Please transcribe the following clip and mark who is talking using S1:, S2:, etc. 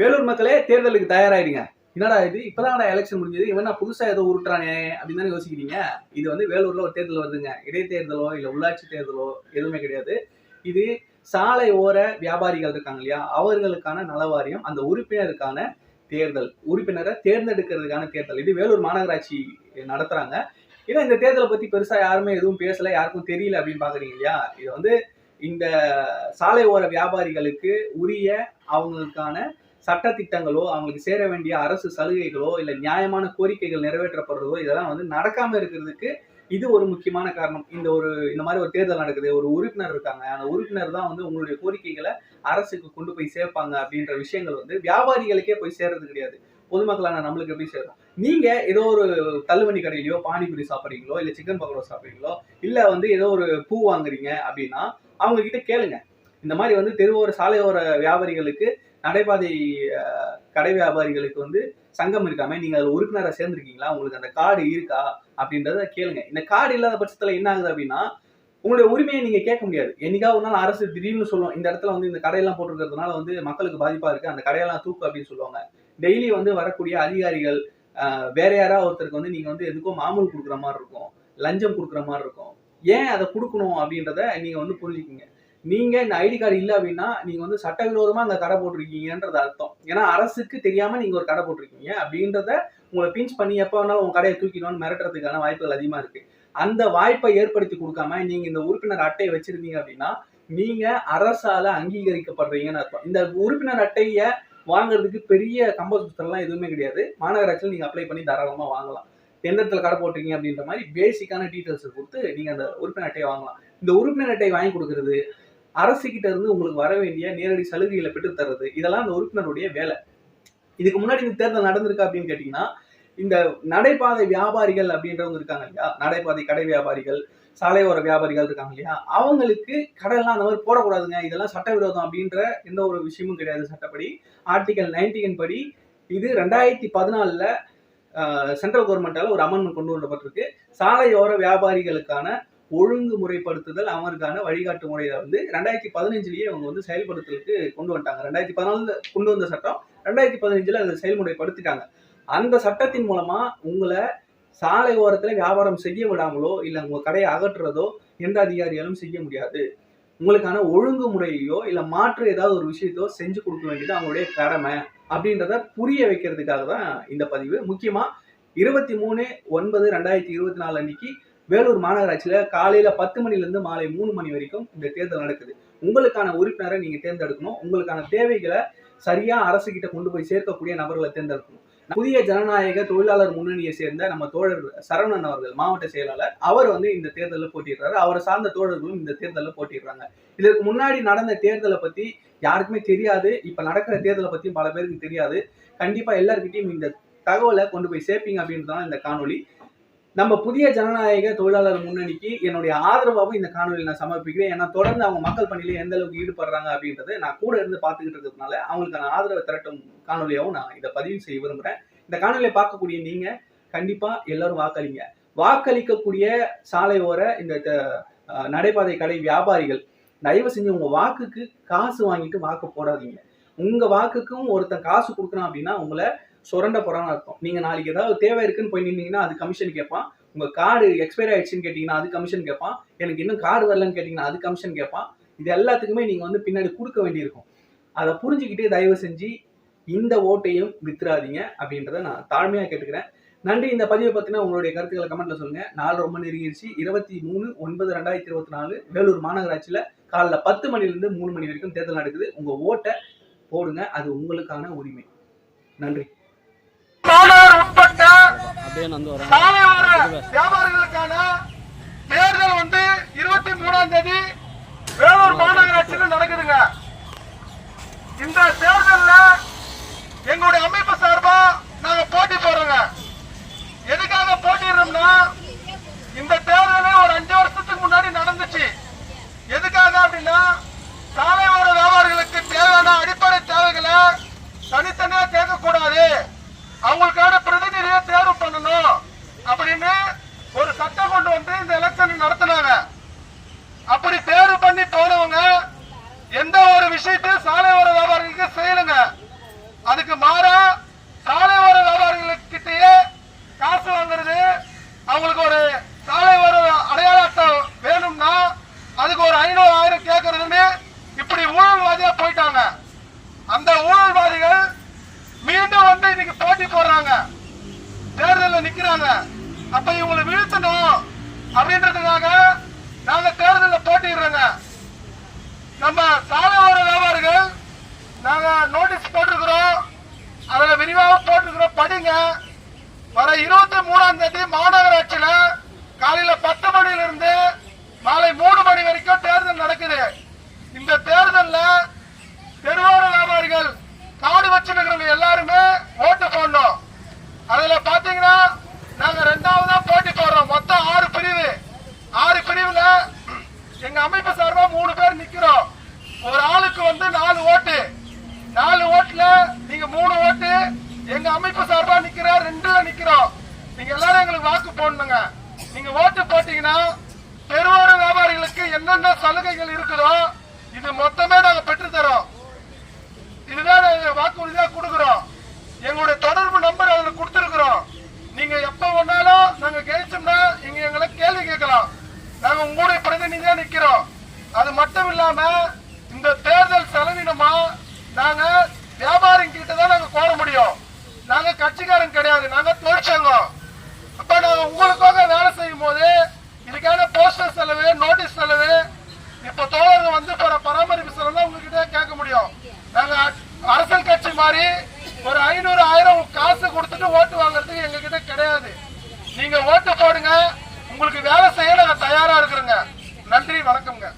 S1: வேலூர் மக்களே தேர்தலுக்கு தயாராயிடுங்க. என்னடா இது? இப்பதான் எலெக்ஷன் முடிஞ்சது. இவன் புதுசா ஏதோ உருட்டுறானே அப்படின்னு தானே யோசிக்கிறீங்க? இது வந்து வேலூர்ல ஒரு தேர்தல் வருதுங்க. இடைத்தேர்தலோ இல்ல உள்ளாட்சி தேர்தலோ எதுவுமே கிடையாது. இது சாலை ஓர வியாபாரிகள் இருக்காங்க இல்லையா? அவர்களுக்கான நலவாரியம் அந்த உறுப்பினருக்கான தேர்தல். உறுப்பினரை தேர்ந்தெடுக்கிறதுக்கான தேர்தல். இது வேலூர் மாநகராட்சி நடத்துறாங்க. ஏன்னா இந்த தேர்தலை பத்தி பெருசா யாருமே எதுவும் பேசல யாருக்கும் தெரியல அப்படின்னு பாக்குறீங்க இல்லையா? இது வந்து இந்த சாலை ஓர வியாபாரிகளுக்கு உரிய அவங்களுக்கான சட்டத்திட்டங்களோ அவங்களுக்கு சேர வேண்டிய அரசு சலுகைகளோ இல்ல நியாயமான கோரிக்கைகள் நிறைவேற்றப்படுறதோ இதெல்லாம் வந்து நடக்காம இருக்கிறதுக்கு இது ஒரு முக்கியமான காரணம். இந்த ஒரு இந்த மாதிரி ஒரு தேர்தல் நடக்குது ஒரு உறுப்பினர் இருக்காங்க. அந்த உறுப்பினர் தான் வந்து உங்களுடைய கோரிக்கைகளை அரசுக்கு கொண்டு போய் சேர்ப்பாங்க அப்படின்ற விஷயங்கள் வந்து வியாபாரிகளுக்கே போய் சேர்றது கிடையாது. பொதுமக்களான நம்மளுக்கு எப்படி சேரும்? நீங்க ஏதோ ஒரு தள்ளுவண்டி கடையிலயோ பானிபூரி சாப்பிட்றீங்களோ இல்ல சிக்கன் பக்கோடா சாப்பிட்றீங்களோ இல்ல வந்து ஏதோ ஒரு பூ வாங்குறீங்க அப்படின்னா அவங்க கிட்ட கேளுங்க. இந்த மாதிரி வந்து தெருவோர சாலையோர வியாபாரிகளுக்கு நடைபாதை கடை வியாபாரிகளுக்கு வந்து சங்கம் இருக்காமே நீங்க அதுல உறுப்பினராக சேர்ந்துருக்கீங்களா? உங்களுக்கு அந்த கார்டு இருக்கா? அப்படின்றத கேளுங்க. இந்த கார்டு இல்லாத பட்சத்துல என்ன ஆகுது அப்படின்னா உங்களுடைய உரிமையை நீங்க கேட்க முடியாது. என்னைக்காவது ஒரு நாள் அரசு திடீர்னு சொல்லும் இந்த இடத்துல வந்து இந்த கடையெல்லாம் போட்டிருக்கிறதுனால வந்து மக்களுக்கு பாதிப்பா இருக்கு அந்த கடையெல்லாம் தூக்கு அப்படின்னு சொல்லுவாங்க. டெய்லி வந்து வரக்கூடிய அதிகாரிகள் வேற யாராவது ஒருத்தருக்கு வந்து நீங்க வந்து எதுக்கும் மாமூல் கொடுக்குற மாதிரி இருக்கும் லஞ்சம் கொடுக்குற மாதிரி இருக்கும். ஏன் அதை கொடுக்கணும் அப்படின்றத நீங்க வந்து புரிஞ்சுக்கிங்க. நீங்க இந்த ஐடி கார்டு இல்லை அப்படின்னா நீங்க வந்து சட்டவிரோதமா அந்த கடை போட்டிருக்கீங்கன்றது அர்த்தம். ஏன்னா அரசுக்கு தெரியாம நீங்க ஒரு கடை போட்டிருக்கீங்க. அப்படின்றத உங்களை பிஞ்ச் பண்ணி எப்போ வேணாலும் உங்க கடையை தூக்கிடணும்னு மிரட்டுறதுக்கான வாய்ப்புகள் அதிகமா இருக்கு. அந்த வாய்ப்பை ஏற்படுத்தி கொடுக்காம நீங்க இந்த உறுப்பினர் அட்டையை வச்சிருந்தீங்க அப்படின்னா நீங்க அரசால அங்கீகரிக்கப்படுறீங்கன்னு அர்த்தம். இந்த உறுப்பினர் அட்டையை வாங்குறதுக்கு பெரிய கம்பல்சரிலாம் எதுவுமே கிடையாது. மாநகராட்சியில் நீங்க அப்ளை பண்ணி தாராளமா வாங்கலாம். எந்த இடத்துல கடை போட்டிருக்கீங்க அப்படின்ற மாதிரி பேசிக்கான டீட்டெயில்ஸ் கொடுத்து நீங்க அந்த உறுப்பினர் அட்டையை வாங்கலாம். இந்த உறுப்பினர் அட்டை வாங்கி கொடுக்கறது அரசுகிட்ட இருந்து உங்களுக்கு வர வேண்டிய நேரடி சலுகைகளை பெற்று தர்றது இதெல்லாம் அந்த உறுப்பினருடைய வேலை. இதுக்கு முன்னாடி இந்த தேர்தல் நடந்திருக்கா அப்படின்னு கேட்டீங்கன்னா இந்த நடைபாதை வியாபாரிகள் அப்படின்றவங்க இருக்காங்க இல்லையா? நடைபாதை கடை வியாபாரிகள் சாலையோர வியாபாரிகள் இருக்காங்க இல்லையா? அவங்களுக்கு கடையெல்லாம் அந்த மாதிரி போடக்கூடாதுங்க. இதெல்லாம் சட்டவிரோதம் அப்படின்ற எந்த ஒரு விஷயமும் கிடையாது சட்டப்படி. ஆர்டிகல் நைன்டீன் படி இது ரெண்டாயிரத்தி பதினாலில் சென்ட்ரல் கவர்மெண்டால் ஒரு அமெண்ட்மெண்ட் கொண்டு வரப்பட்டிருக்கு. சாலையோர வியாபாரிகளுக்கான ஒழுங்கு முறைப்படுத்துதல் அவருக்கான வழிகாட்டு முறையை வந்து ரெண்டாயிரத்தி பதினஞ்சுலயே அவங்க வந்து செயல்படுத்துறதுக்கு கொண்டு வந்துட்டாங்க. ரெண்டாயிரத்தி பதினாலு கொண்டு வந்த சட்டம் ரெண்டாயிரத்தி பதினஞ்சுல அதை செயல்முறைப்படுத்திட்டாங்க. அந்த சட்டத்தின் மூலமா உங்களை சாலை ஓரத்துல வியாபாரம் செய்ய விடாமலோ இல்ல உங்க கடையை அகற்றுறதோ எந்த அதிகாரியாலும் செய்ய முடியாது. உங்களுக்கான ஒழுங்குமுறையோ இல்ல மாற்று ஏதாவது ஒரு விஷயத்தோ செஞ்சு கொடுக்க வேண்டியது அவங்களுடைய கடமை அப்படின்றத புரிய வைக்கிறதுக்காக தான் இந்த பதிவு. முக்கியமா இருபத்தி மூணு ஒன்பது ரெண்டாயிரத்தி இருபத்தி நாலு அன்னைக்கு வேலூர் மாநகராட்சியில் காலையில் பத்து மணிலேருந்து மாலை மூணு மணி வரைக்கும் இந்த தேர்தல் நடக்குது. உங்களுக்கான உறுப்பினரை நீங்கள் தேர்ந்தெடுக்கணும். உங்களுக்கான தேவைகளை சரியாக அரசு கிட்ட கொண்டு போய் சேர்க்கக்கூடிய நபர்களை தேர்ந்தெடுக்கணும். புதிய ஜனநாயக தொழிலாளர் முன்னணியை சேர்ந்த நம்ம தோழர் சரவணன் அவர்கள் மாவட்ட செயலாளர் அவர் வந்து இந்த தேர்தலில் போட்டிடுறாரு அவரை சார்ந்த தோழர்களும் இந்த தேர்தலில் போட்டிடுறாங்க இதற்கு முன்னாடி நடந்த தேர்தலை பத்தி யாருக்குமே தெரியாது. இப்ப நடக்கிற தேர்தலை பத்தியும் பல பேருக்கு தெரியாது. கண்டிப்பா எல்லாருக்கிட்டையும் இந்த தகவலை கொண்டு போய் சேர்ப்பீங்க அப்படின்றதான் இந்த காணொலி நம்ம புதிய ஜனநாயக தொழிலாளர் முன்னணிக்கு என்னுடைய ஆதரவாகவும் இந்த காணொலியில் நான் சமர்ப்பிக்கிறேன். ஏன்னா தொடர்ந்து அவங்க மக்கள் பணியில எந்த அளவுக்கு ஈடுபடுறாங்க அப்படின்றத நான் கூட இருந்து பார்த்துக்கிட்டு இருக்கிறதுனால அவங்களுக்கான ஆதரவை திரட்டும் காணொலியாகவும் நான் இதை பதிவு செய்ய விரும்புறேன். இந்த காணொலியை பார்க்கக்கூடிய நீங்க கண்டிப்பா எல்லாரும் வாக்களிங்க. வாக்களிக்கக்கூடிய சாலை ஓர இந்த நடைபாதை கடை வியாபாரிகள் தயவு செஞ்சு உங்க வாக்குக்கு காசு வாங்கிட்டு வாக்கு போடாதீங்க. உங்க வாக்குக்கும் ஒருத்தன் காசு கொடுக்குறான் அப்படின்னா உங்களை சுரண்ட போறான்னு அர்த்தம். நீங்க நாளைக்கு ஏதாவது தேவை இருக்குன்னு போய் நின்னீங்கன்னா அது கமிஷன் கேட்பான். உங்க கார்டு எக்ஸ்பைரி ஆயிடுச்சுன்னு கேட்டீங்கன்னா அது கமிஷன் கேட்பான். எனக்கு இன்னும் கார்டு வரலன்னு கேட்டீங்கன்னா அது கமிஷன் கேட்பான். இது எல்லாத்துக்குமே நீங்க வந்து பின்னாடி கொடுக்க வேண்டியிருக்கும். அதை புரிஞ்சுக்கிட்டே தயவு செஞ்சு இந்த ஓட்டையும் வித்துறாதீங்க அப்படின்றத நான் தாழ்மையா கேட்டுக்கிறேன். நன்றி இந்த பதிவை பற்றின உங்களுடைய கருத்துக்களை கமெண்ட்ல சொல்லுங்க. நாள் ரொம்ப நெருங்கிடுச்சு இருபத்தி மூணு ஒன்பது ரெண்டாயிரத்தி இருபத்தி நாலு வேலூர் மாநகராட்சியில காலைல பத்து மணிலேருந்து மூணு மணி வரைக்கும் தேர்தல் நடக்குது. உங்க ஓட்டை போடுங்க. அது உங்களுக்கான உரிமை. நன்றி.
S2: உட்பட்ட சாலையோர வியாபாரிகளுக்கான தேர்தல் வந்து இருபத்தி மூணாம் தேதி வேலூர் மாநகராட்சியில் நடக்குதுங்க. இந்த தேர்தல்ல எங்களுடைய அமைப்பு சார்பா நாங்க போட்டி போடுறோங்க. எதுக்காக போட்டிடுறோம்னா இந்த தேர்தலே ஒரு அஞ்சு வருஷத்துக்கு முன்னாடி நடந்துச்சு. எதுக்காக அப்படின்னா சாலையோர வியாபாரிகளுக்கு தேவையான அடிப்படை தேவைகளை தனித்தனியா கேட்கக்கூடாது அவங்களுக்கான பிரதிநிதியை தேர்வு பண்ணணும் அப்படின்னு ஒரு சட்டம் கொண்டு வந்து நடத்தினாங்க. அப்படி தேர்வு பண்ணி போனவங்க எந்த ஒரு விஷயத்தையும் சாலை ஓர வியாபாரிகளுக்கு செய்யலுங்க. அதுக்கு மாறா சாலை ஓர வியாபாரிகளுக்கிட்டயே காசு வாங்குறது அவங்களுக்கு ஒரு சாலை ஓர அடையாள அட்டை வேணும்னா அதுக்கு ஒரு ஐநூறு ஆயிரம் கேட்கறதுன்னு இப்படி ஊழல்வாதியா போயிட்டாங்க. அந்த ஊழல்வாதிகள் மீண்டும் வந்து இன்னைக்கு போட்டி போடுறாங்க. தேர்தலில் நிக்கிறாங்க. அப்ப இவங்களை வீழ்த்தணும். அப்படின்றதுக்காக நாங்க தேர்தலில் போட்டிடுறோங்க நம்ம சாலையோர வியாபாரிகள் நாங்க நோட்டீஸ் போட்டிருக்கிறோம். அதில் விரிவாக போட்டிருக்கிறோம் படிங்க. வர இருபத்தி மூணாம் தேதி மாநகராட்சியில காலையில பத்து மணியிலிருந்து மாலை மூணு மணி வரைக்கும் தேர்தல் நடக்குது இந்த தேர்தல்ல தெருவோர வியாபாரிகள் காடு வச்சிருக்கிறவங்க எல்லாருமே ஓட்டு போடணும் அதுல பாத்தீங்கன்னா நாங்க ரெண்டாவதா போட்டி போடுறோம் மொத்தம் ஆறு பிரிவு ஆறு பிரிவுல எங்க அமைப்பு சார்பா மூணு பேர் நிக்கிறோம். ஒரு ஆளுக்கு வந்து நாலு ஓட்டு. நாலு ஓட்டுல நீங்க மூணு ஓட்டு. எங்க அமைப்பு சார்பா நிக்கிற ரெண்டுல நிக்கிறோம். நீங்க எல்லாரும் எங்களுக்கு வாக்கு போடணுங்க. நீங்க ஓட்டு போட்டீங்கன்னா பெருவார வியாபாரிகளுக்கு என்னென்ன சலுகைகள் இருக்குதோ இது மொத்தமே நாங்க பெற்று தரோம். இதுதான் நாங்க வாக்குறுதியா கொடுக்குறோம். எங்களுடைய தொடர்பு நம்பர் அதுல கொடுத்துருக்குறோம் நீங்க எப்ப வேணாலும் நாங்க ஜெயிச்சோம்னா நீங்க எங்களை கேள்வி கேட்கலாம் நாங்க உங்களுடைய பிரதிநிதியா நிக்கிறோம் அது மட்டும் இல்லாம இந்த தேர்தல் செலவினமா நாங்க வியாபாரம் கிட்ட தான் நாங்க கோர முடியும். நாங்க கட்சிக்காரன் கிடையாது. நாங்க தொழிற்சங்கம். அப்ப நாங்க உங்களுக்காக வேலை செய்யும் போது இதுக்கான போஸ்டர் செலவு நோட்டீஸ் செலவு இப்ப தோழர்கள் வந்து போற பராமரிப்பு செலவு உங்ககிட்ட கேட்க முடியும். நாங்க அரசியல் கட்சி மாதிரி ஒரு ஐநூறு ஆயிரம் காசு கொடுத்துட்டு ஓட்டு வாங்குறதுக்கு எங்க கிட்ட கிடையாது. நீங்க ஓட்டு போடுங்க. உங்களுக்கு வேலை செய்ய நாங்க தயாரா இருக்கிறோங்க. நன்றி வணக்கம்ங்க.